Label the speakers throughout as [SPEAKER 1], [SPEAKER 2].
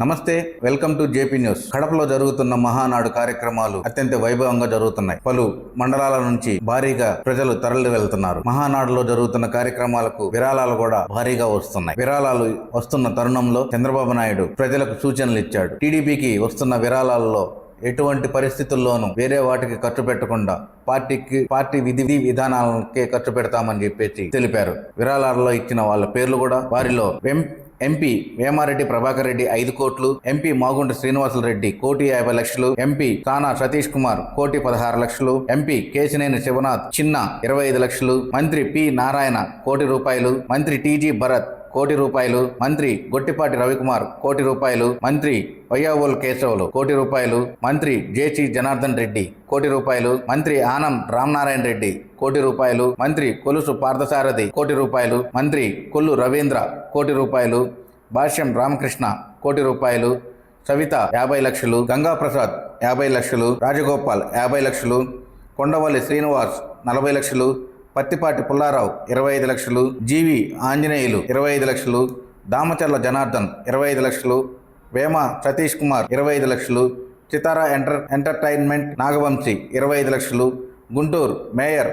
[SPEAKER 1] నమస్తే welcome to JP news. కడపలో జరుగుతున్న మహానాడు కార్యక్రమాలు అత్యంత వైభవంగా జరుగుతున్నాయి. పలు మండలాల నుంచి భారీగా ప్రజలు తరలి వెళ్తున్నారు. మహానాడులో జరుగుతున్న కార్యక్రమాలకు విరాళాలు కూడా భారీగా వస్తున్నాయి. విరాళాలు వస్తున్న తరుణంలో చంద్రబాబు నాయుడు ప్రజలకు సూచనలు ఇచ్చాడు. టీడీపీకి వస్తున్న విరాళాలలో ఎటువంటి పరిస్థితుల్లోనూ వేరే వాటికి ఖర్చు పెట్టకుండా పార్టీకి పార్టీ విధి విధానాలకే ఖర్చు పెడతామని చెప్పేసి తెలిపారు. విరాళాలలో ఇచ్చిన వాళ్ళ పేర్లు కూడా వారిలో వెం ఎంపీ వేమారెడ్డి ప్రభాకర్ రెడ్డి ఐదు కోట్లు ఎంపీ మాగుంట శ్రీనివాసులరెడ్డి కోటి యాభై లక్షలు ఎంపీ తానా సతీష్ కుమార్ కోటి పదహారు లక్షలు ఎంపీ కేశినేని శివనాథ్ చిన్న ఇరవై ఐదు లక్షలు మంత్రి పి నారాయణ కోటి రూపాయలు మంత్రి టీజీ భరత్ కోటి రూపాయలు మంత్రి గొట్టిపాటి రవికుమార్ కోటి రూపాయలు మంత్రి వయ్యావోల్ కేశవులు కోటి రూపాయలు మంత్రి జేసి జనార్దన్ రెడ్డి కోటి రూపాయలు మంత్రి ఆనం రామనారాయణ రెడ్డి కోటి రూపాయలు మంత్రి కొలుసు పార్థసారథి కోటి రూపాయలు మంత్రి కొల్లు రవీంద్ర కోటి రూపాయలు భాష్యం రామకృష్ణ కోటి రూపాయలు సవిత యాభై లక్షలు గంగాప్రసాద్ యాభై లక్షలు రాజగోపాల్ యాభై లక్షలు కొండవల్లి శ్రీనివాస్ నలభై లక్షలు పత్తిపాటి పుల్లారావు ఇరవై ఐదు లక్షలు జీవి ఆంజనేయులు ఇరవై ఐదు లక్షలు దామచర్ల జనార్దన్ ఇరవై ఐదు లక్షలు వేమ సతీష్ కుమార్ ఇరవై ఐదు లక్షలు చితారా ఎంటర్ ఎంటర్టైన్మెంట్ నాగవంశీ ఇరవై ఐదు లక్షలు గుంటూరు మేయర్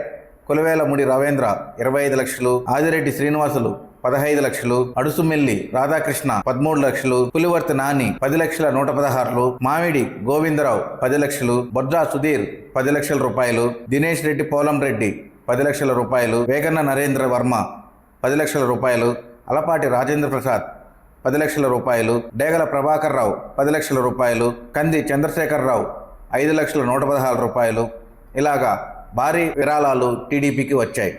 [SPEAKER 1] కొలువేల ముడి రవేంద్ర ఇరవై ఐదు లక్షలు ఆదిరెడ్డి శ్రీనివాసులు పదహైదు లక్షలు అడుసుమిల్లి రాధాకృష్ణ పదమూడు లక్షలు పులివర్తి నాని పది లక్షల నూట పదహారులు మామిడి గోవిందరావు పది లక్షలు బొజ్జా సుధీర్ పది లక్షల రూపాయలు దినేష్ రెడ్డి పోలం రెడ్డి పది లక్షల రూపాయలు వేగన్న నరేంద్ర వర్మ పది లక్షల రూపాయలు అలపాటి రాజేంద్ర ప్రసాద్ పది లక్షల రూపాయలు డేగల ప్రభాకర్ రావు పది లక్షల రూపాయలు కంది చంద్రశేఖర్ రావు ఐదు లక్షల నూట పదహారు రూపాయలు ఇలాగా భారీ విరాళాలు టీడీపీకి వచ్చాయి.